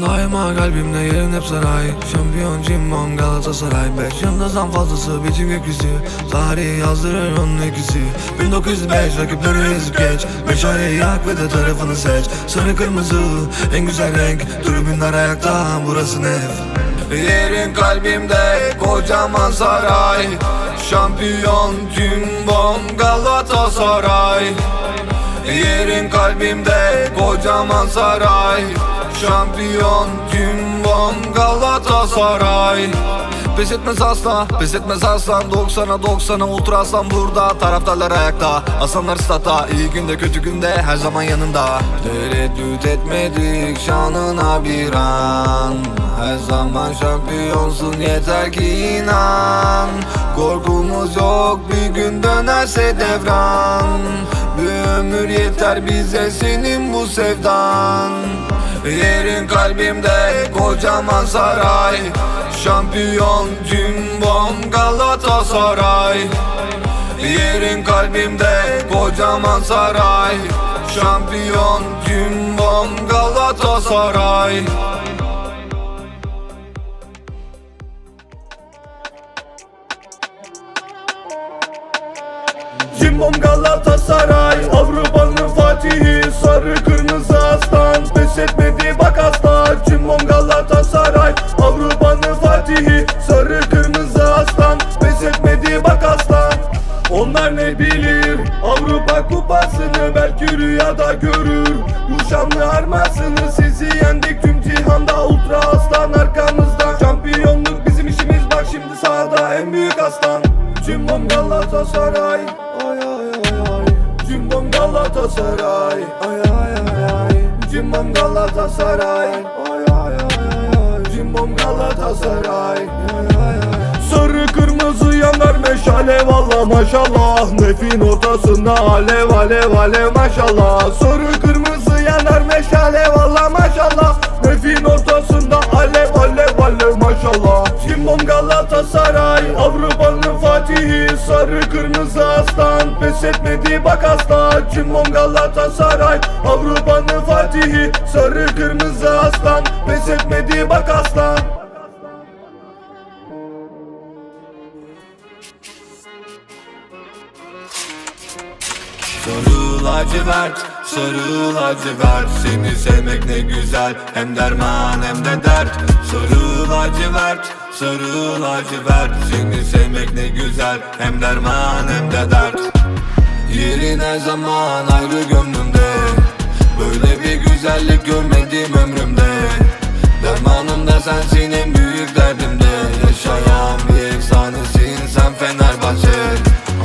Daima kalbimde yerin hep saray. Şampiyon Cimbom Galatasaray. Beş yıldızdan fazlası bütün gökyüzü Tarihi yazdırır onun ikisi 1905 rakipleri ezip geç. Meşaleyi yak ve de tarafını seç. Sarı kırmızı en güzel renk. Tribünler ayakta burası nef. Yerin kalbimde kocaman saray. Şampiyon Cimbom Galatasaray. Yerin kalbimde kocaman saray Şampiyon Cimbom Galatasaray? Pes etmez asla, pes etmez aslan. 90'a 90'a ultra aslan burada. Taraftarlar ayakta, aslanlar stata İyi günde kötü günde her zaman yanında. Tereddüt etmedik şanına bir an. Her zaman şampiyonsun yeter ki inan. Korkumuz yok bir gün dönerse devran Bir ömür yeter bize senin bu sevdan. Yerin kalbimde kocaman saray. Şampiyon Cimbom Galatasaray. Yerin kalbimde kocaman saray. Şampiyon Cimbom Galatasaray. Cimbom Galatasaray Galatasaray. Ay ay ay ay. Cimbom Galatasaray. Ay ay ay ay. Cimbom Galatasaray. Ay ay ay ay. Cimbom Galatasaray. Ay ay ay Sarı kırmızı yanar meşale valla maşallah. Nefin ortasında alev alev alev maşallah. Sarı kırmızı yanar meşale valla maşallah. Nefin ortasında alev alev alev Cimbom Galatasaray Avrupa'nın Fatihi. Sarı kırmızı aslan Pes etmedi bak aslan. Sarı lacivert, sarı lacivert. Seni sevmek ne güzel Hem derman hem de dert. Sarı lacivert, sarı lacivert. Seni sevmek ne güzel Hem derman hem de dert Yerin her zaman ayrı gönlümde. Böyle bir güzellik görmedim ömrümde. Dermanım da sensin en büyük derdimde. Yaşayan bir efsanesin sen Fenerbahçe.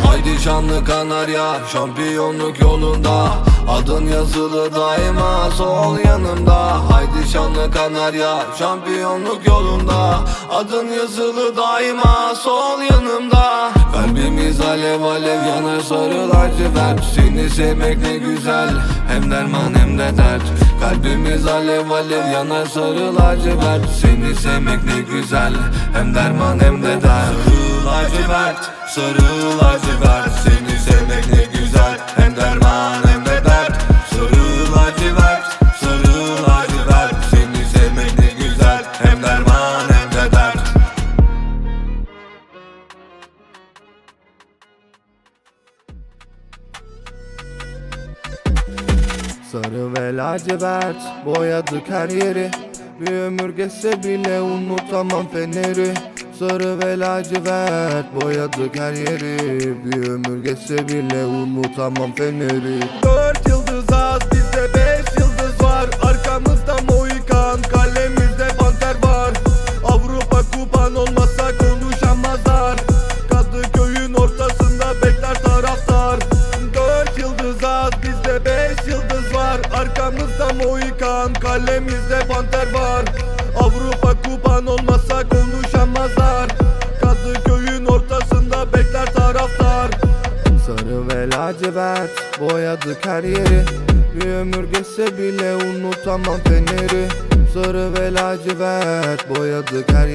Haydi şanlı kanarya şampiyonluk yolunda. Adın yazılı daima sol yanımda. Haydi şanlı kanarya şampiyonluk yolunda. Adın yazılı daima sol yanımda Kalbimiz alev alev yanar sarı lacivert Seni sevmek ne güzel hem derman hem de dert. Kalbimiz alev alev yanar sarı lacivert Seni sevmek ne güzel hem derman hem de dert. Sarı lacivert, sarı lacivert Seni sevmek ne güzel Sarı ve lacivert boyadık her yeri. Bir ömür geçse bile unutamam feneri. Sarı ve lacivert boyadık her yeri. Bir ömür geçse bile unutamam feneri. Dört yıldız lacivert Boyadık her yeri. Bir ömür geçse bile unutamam feneri. Sarı ve lacivert Boyadık her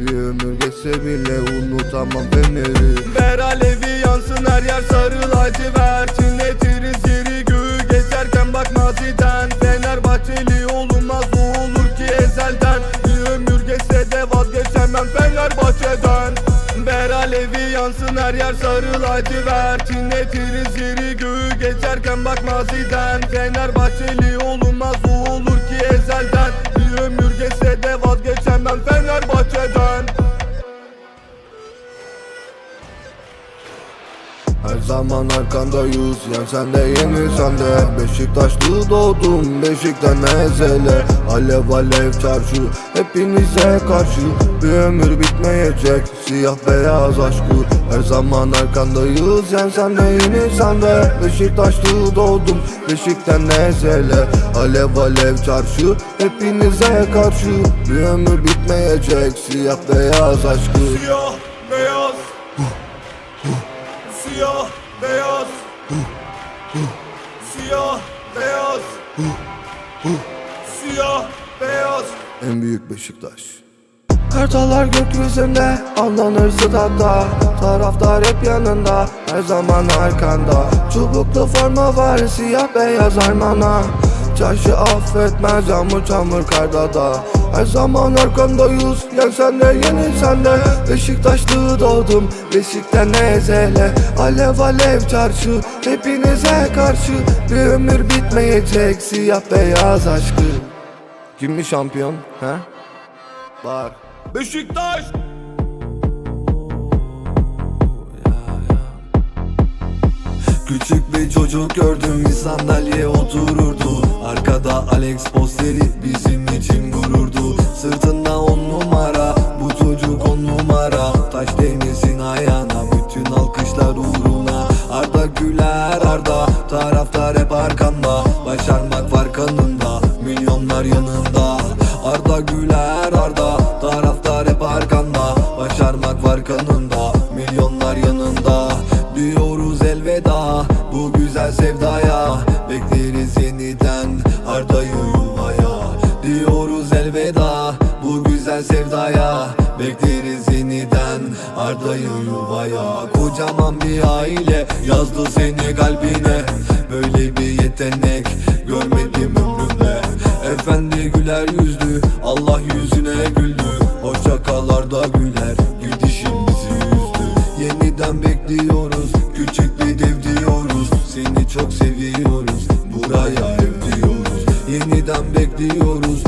Bir ömür geçse bile unutamam feneri. Ver alevi yansın her yer sarı lacivert. Çinletiriz yeri göğü geçerken bak maziden. Fenerbahçeli olunmaz bu olur ki ezelden. Bir ömür geçse de vazgeçemem Fenerbahçe'den alevi yansın her yer sarı lacivert. İnletiriz yeri göğü geçerken bak maziden. Fenerbahçeli olunmaz o olur ki ezelden. Bir ömür geçse de vazgeçemem Fenerbahçe'den Her zaman arkandayız Yen sen de yeni sen de Beşiktaşlı doğdum Beşikten ezele Alev alev çarşı Hepinize karşı. Bir ömür bitmeyecek Siyah beyaz aşkı. Her zaman arkandayız Yen sen de yeni sen de Beşiktaşlı doğdum Beşikten ezele Alev alev çarşı Hepinize karşı. Bir ömür bitmeyecek Siyah beyaz aşkı. Siyah beyaz Siyah beyaz. Siyah beyaz. Siyah beyaz. En büyük Beşiktaş. Kartallar gökyüzünde Anlanır statta Taraftar hep yanında Her zaman arkanda. Çubuklu forma var Siyah beyaz armana. Çarşı affetmez Yağmur çamur karda da Her zaman arkandayız Yen sen de yeni sen de. Beşiktaşlı doğdum Beşikten ezele Alev alev çarşı Hepinize karşı. Bir ömür bitmeyecek Siyah beyaz aşkı. Kimmiş şampiyon? He? Bak. Beşiktaş Küçük bir çocuk gördüm bir sandalye otururdu. Arkada Alex posteri bizim için gururdu. Sırtında on numara bu çocuk on numara. Taş değmesin ayağına bütün alkışlar uğruna. Arda Güler Arda taraftar hep arkanda. Başarmak var kanında milyonlar yanında. Arda Güler Arda taraftar hep arkanda. Başarmak var kanında bu güzel sevdaya Bekleriz yeniden Arda'yı yuvaya Diyoruz elveda bu güzel sevdaya Bekleriz yeniden Arda'yı yuvaya Kocaman bir aile yazdı seni kalbine Seni çok seviyoruz. Buraya ev diyoruz. Yeniden bekliyoruz